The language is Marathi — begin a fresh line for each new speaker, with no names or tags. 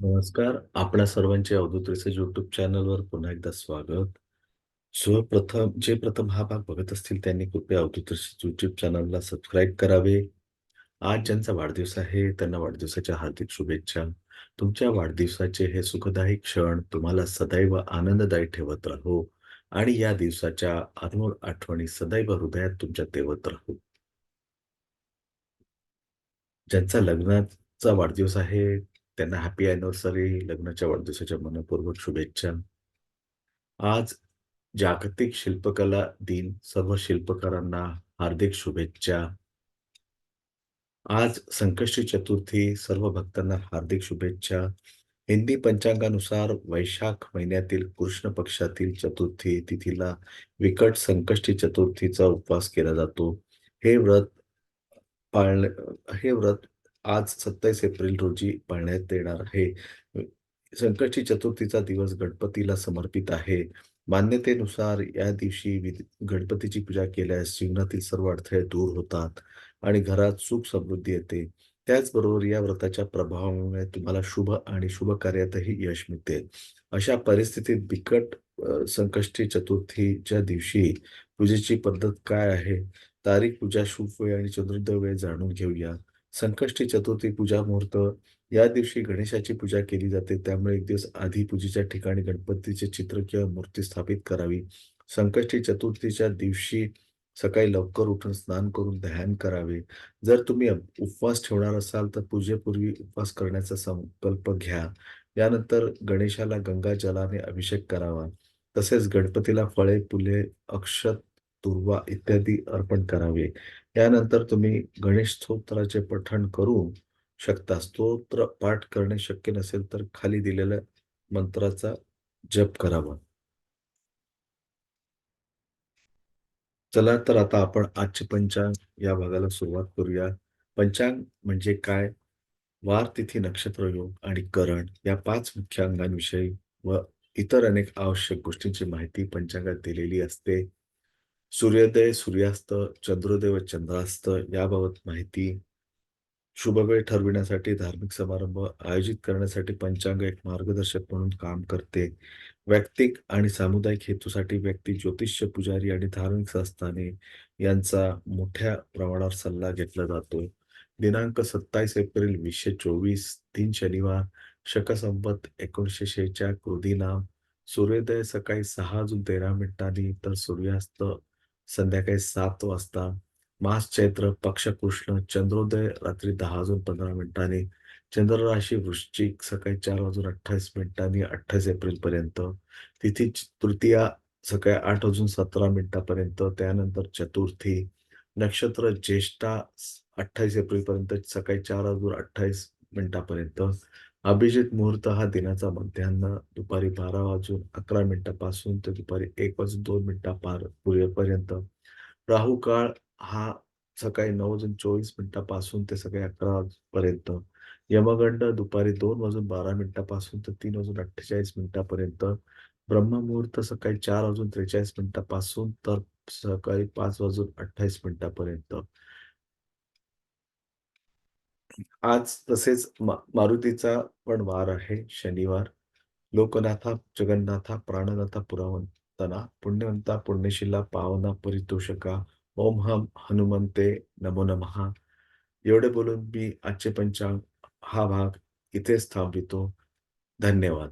नमस्कार. आपणा सर्वांचे अवधूत रिसर्च YouTube चॅनलवर पुन्हा एकदा स्वागत. सर्वप्रथम जे प्रथम हा भाग बघत असतील त्यांनी कृपया अवधूत रिसर्च YouTube चॅनलला सबस्क्राईब करावे. आज ज्यांचा वाढदिवस आहे त्यांना वाढदिवसाच्या हार्दिक शुभेच्छा. तुमच्या वाढदिवसाचे हे सुखदायी क्षण तुम्हाला सदैव आनंददायी ठेवत राहो आणि या दिवसाच्या अनमोल आठवणी सदैव हृदयात तुमच्या तेवत राहो. ज्यांचा लग्नाचा वाढदिवस आहे त्यांना हॅपी अॅनिव्हर्सरी, लग्नाच्या वाढदिवसाच्या मनपूर्वक शुभेच्छा. आज जागतिक शिल्पकला दिन. सर्व शिल्पकारांना हार्दिक शुभेच्छा. आज संकष्टी चतुर्थी. सर्व भक्तांना हार्दिक शुभेच्छा. हिंदी पंचांगानुसार वैशाख महिन्यातील कृष्ण पक्षातील चतुर्थी तिथीला विकट संकष्टी चतुर्थीचा उपवास केला जातो. हे व्रत पाळणे हे व्रत आज 27 एप्रिल रोजी पाळण्यात येणार आहे. संकष्टी चतुर्थीचा दिवस गणपतीला समर्पित आहे. मान्यतेनुसार या दिवशी गणपतीची पूजा केल्यास जीवनातील सर्व अडथळे दूर होतात आणि घरात सुख समृद्धी येते. त्याचबरोबर या व्रताच्या प्रभावामुळे तुम्हाला शुभ आणि शुभ कार्यातही यश मिळते. अशा परिस्थितीत बिकट संकष्टी चतुर्थीच्या दिवशी पूजेची पद्धत काय आहे? तारीख, पूजा, शुभ वेळ आणि चंद्रोदय वेळ जाणून घेऊया. संकष्टी चतुर्थी पूजा मुहूर्त. या दिवशी गणेशाची पूजा केली जाते. त्यामुळे एक दिवस आधी पूजेच्या ठिकाणी गणपतीचे चित्र किंवा मूर्ती स्थापित करावी. संकष्टी चतुर्थीच्या दिवशी सकाळी लवकर उठून स्नान करून ध्यान करावे. जर तुम्ही उपवास ठेवणार असाल तर पूजेपूर्वी उपवास करण्याचा संकल्प घ्या. यानंतर गणेशाला गंगा जलाने अभिषेक करावा. तसेच गणपतीला फळे, फुले, अक्षत, दुर्वा इत्यादी अर्पण करावे. यानंतर तुम्ही गणेश स्तोत्राचे पठण करू शकता. स्तोत्र पाठ करणे शक्य नसेल तर खाली दिलेल्या मंत्राचा जप करावा. चला तर आता आपण आजचे पंचांग या भागाला सुरुवात करूया. पंचांग म्हणजे काय? वार, तिथी, नक्षत्र, योग आणि करण या पाच मुख्य अंगांविषयी व इतर अनेक आवश्यक गोष्टींची माहिती पंचांगात दिलेली असते. सूर्योदय, सूर्यास्त, चंद्रोदय व चंद्रास्त याबाबत माहिती, शुभ वेळ ठरविण्यासाठी, धार्मिक समारंभ आयोजित करण्यासाठी पंचांग एक मार्गदर्शक म्हणून काम करते. वैयक्तिक आणि सामुदायिक हेतूसाठी व्यक्ती, ज्योतिष्य, पुजारी आणि धार्मिक संस्थाने यांचा मोठ्या प्रमाणावर सल्ला घेतला जातो. दिनांक 27 एप्रिल वीसशे चोवीस तीन शनिवार, शकसंपत एकोणीसशे 1946 क्रोधी नाम, सूर्योदय सकाळी 6:13 मिनिटांनी तर सूर्यास्त संध्याकाळी सात वाजता. मास चैत्र, पक्ष कृष्ण, चंद्रोदय रात्री 10:15 मिनिटांनी. चंद्र राशी वृश्चिक सकाळी 4:28 मिनिटांनी अठ्ठावीस एप्रिल पर्यंत तिथी तृतीया सकाळी 8:17 मिनिटापर्यंत. त्यानंतर चतुर्थी. नक्षत्र ज्येष्ठा अठ्ठावीस एप्रिल पर्यंत सकाळी 4:28 मिनिटापर्यंत. अभिजित मुहूर्त हा दिनाचा मध्यान्न दुपारी 12 वाजून 11 मिनिटापासून ते दुपारी एक वाजून दोन मिनिटं पार पूर्वेपर्यंत राहू काळ हा सकाळी नऊ वाजून 24 मिनिटापासून ते सकाळी अकरा वाजपर्यंत यमगंड दुपारी दोन वाजून 12 मिनिटापासून ते तीन वाजून 48 मिनिटापर्यंत. ब्रह्ममुहूर्त सकाळी चार वाजून 43 मिनिटापासून तर सकाळी पाच वाजून 28 मिनिटापर्यंत. आज तसेच मारुतीचा पण वार आहे शनिवार. लोकनाथा जगन्नाथा प्राणनाथा पुरावंतना पुण्यवंता पुण्यशिला पावना परितोषका ओम हम हनुमंते नमो नमः. एवढे बोलून मी आजचे पंचांग हा भाग इथेच थांबितो धन्यवाद.